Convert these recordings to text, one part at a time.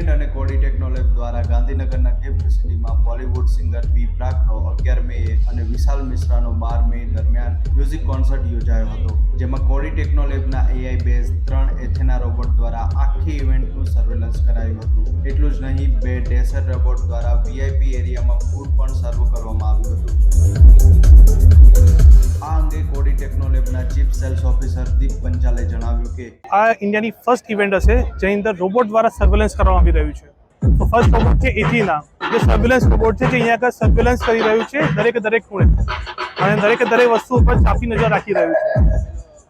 કોડી ટેકનોલેબ દ્વારા ગાંધીનગરના ગિફ્ટ સિટીમાં બોલિવૂડ સિંગર બી પ્રાકનો અગિયાર મે અને વિશાલ મિશ્રાનો બાર મે દરમિયાન મ્યુઝિક કોન્સર્ટ યોજાયો હતો, જેમાં કોડી ટેકનોલેબના એઆઈ બેઝ ત્રણ એથેના રોબોટ દ્વારા આખી ઇવેન્ટનું સર્વેલન્સ કરાયું હતું. એટલું જ નહીં, બે ડેસર રોબોટ દ્વારા વીઆઈપી એરિયામાં ફૂડ પણ સર્વ કરવામાં ચીફ સેલ્સ ઓફિસર દીપ પંચાલે જણાવ્યું કે આ ઇન્ડિયાની ફર્સ્ટ ઇવેન્ટ હશે, જેની અંદર રોબોટ દ્વારા સર્વેલન્સ કરવામાં આવી રહ્યું છે. તો ફર્સ્ટ રોબોટ છે એથીના જે સર્વેલન્સ રોબોટ છે, જે અહીંયા આગળ સર્વેલન્સ કરી રહ્યું છે, દરેકે દરેક ખૂણે. અને દરેકે દરેક વસ્તુ ઉપર ચાપી નજર રાખી રહ્યું છે.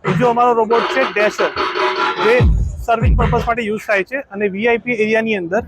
બીજો અમારો રોબોટ છે ડેશર જે સર્વિંગ પર્પઝ માટે યુઝ થાય છે અને વીઆઈપી એરિયાની અંદર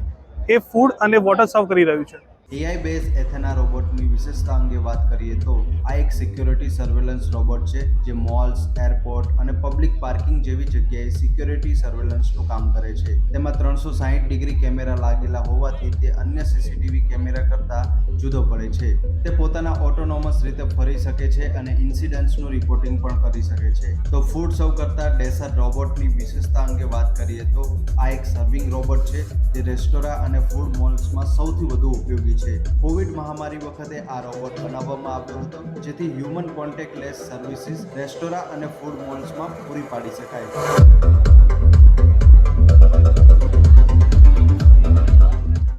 એ ફૂડ અને વોટર સર્વ કરી રહ્યું છે. એઆઈ બેઝ એથેના રોબોટની વિશેષતા અંગે વાત કરીએ તો આ એક સિક્યોરિટી સર્વેલન્સ રોબોટ છે, જે મોલ્સ એરપોર્ટ અને પબ્લિક પાર્કિંગ જેવી જગ્યાએ સિક્યોરિટી સર્વેલન્સનું કામ કરે છે. તેમાં ત્રણસો સાહીઠ ડિગ્રી કેમેરા લાગેલા હોવાથી તે અન્ય સીસીટીવી કેમેરા કરતાં જુદો પડે છે. તે પોતાના ઓટોનોમસ રીતે ફરી શકે છે અને ઇન્સિડન્ટ્સનું રિપોર્ટિંગ પણ કરી શકે છે. તો ફૂડ સર્વ કરતા ડેસર રોબોટની વિશેષતા અંગે વાત કરીએ તો આ એક સર્વિંગ રોબોટ છે જે રેસ્ટોરાં અને ફૂડ મોલ્સમાં સૌથી વધુ ઉપયોગી છે. કોવિડ મહામારી વખતે આ રોબોટ બનાવવામાં આવ્યો હતો, જેથી human contactless services restaurant અને ફૂડ મોલ્સમાં પૂરી પાડી શકાય.